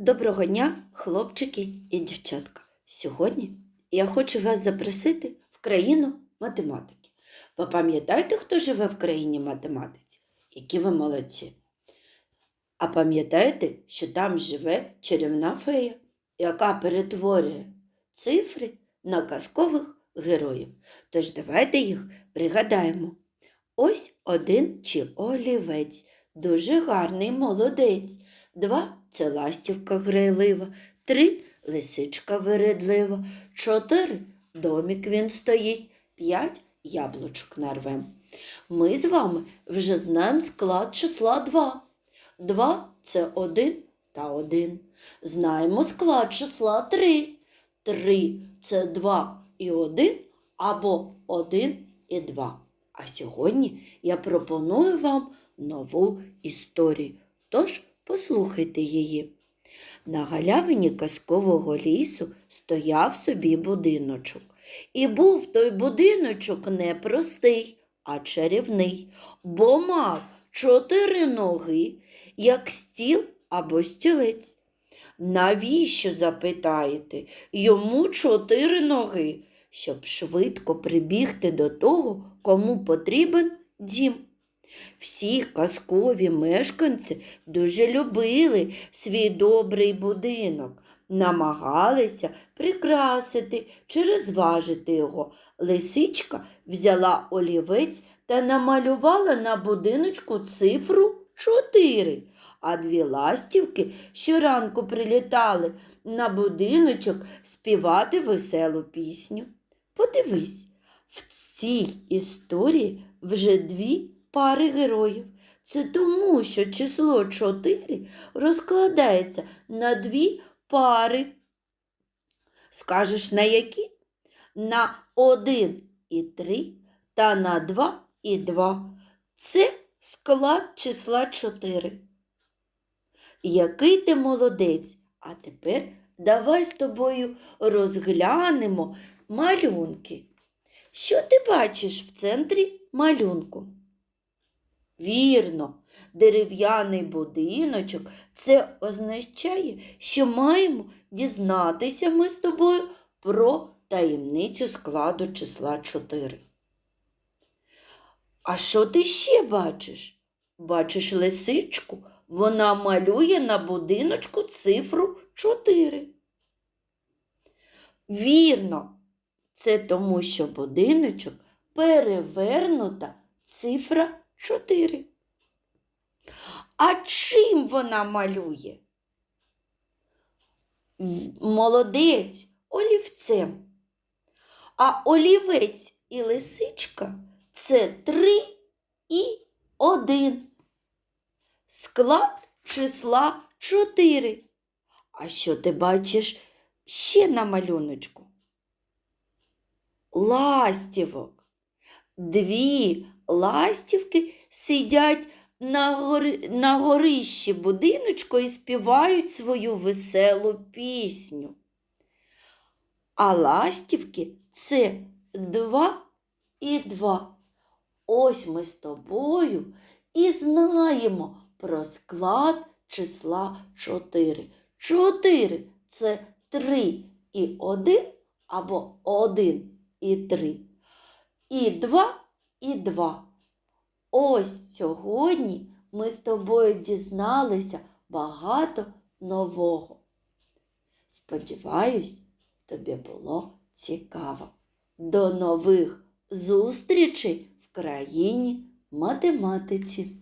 Доброго дня, хлопчики і дівчатка. Сьогодні я хочу вас запросити в країну математики. Ви пам'ятаєте, хто живе в країні математиці? Які ви молодці? А пам'ятаєте, що там живе чарівна фея, яка перетворює цифри на казкових героїв. Тож давайте їх пригадаємо. Ось один чи олівець, дуже гарний молодець. Два це ластівка грайлива, три лисичка вередлива, чотири домік він стоїть, п'ять яблучок нарвем. Ми з вами вже знаємо склад числа два. Два це один та один. Знаємо склад числа три. Три це два і один або один і два. А сьогодні я пропоную вам нову історію. Тож послухайте її. На галявині казкового лісу стояв собі будиночок. І був той будиночок не простий, а чарівний, бо мав чотири ноги, як стіл або стілець. Навіщо, запитаєте, йому чотири ноги, щоб швидко прибігти до того, кому потрібен дім. Всі казкові мешканці дуже любили свій добрий будинок, намагалися прикрасити чи розважити його. Лисичка взяла олівець та намалювала на будиночку цифру 4. А дві ластівки щоранку прилітали на будиночок співати веселу пісню. Подивись, в цій історії вже дві пари героїв. Це тому, що число 4 розкладається на дві пари. Скажеш на які? На 1 і 3 та на 2 і 2. Це склад числа 4. Який ти молодець? А тепер давай з тобою розглянемо малюнки. Що ти бачиш в центрі малюнку? Вірно, дерев'яний будиночок це означає, що маємо дізнатися ми з тобою про таємницю складу числа 4. А що ти ще бачиш? Бачиш лисичку, вона малює на будиночку цифру 4. Вірно, це тому, що будиночок перевернута цифра 4. А чим вона малює? Молодець олівцем. А олівець і лисичка це 3 і 1. Склад числа 4. А що ти бачиш ще на малюночку? Ластівок. Дві ластівки сидять на, гори, на горищі будиночку і співають свою веселу пісню. А ластівки це два і два. Ось ми з тобою і знаємо про склад числа 4. 4 це 3 і 1 або 1 і 3. І 2 і 2. Ось сьогодні ми з тобою дізналися багато нового. Сподіваюсь, тобі було цікаво. До нових зустрічей в країні математиці.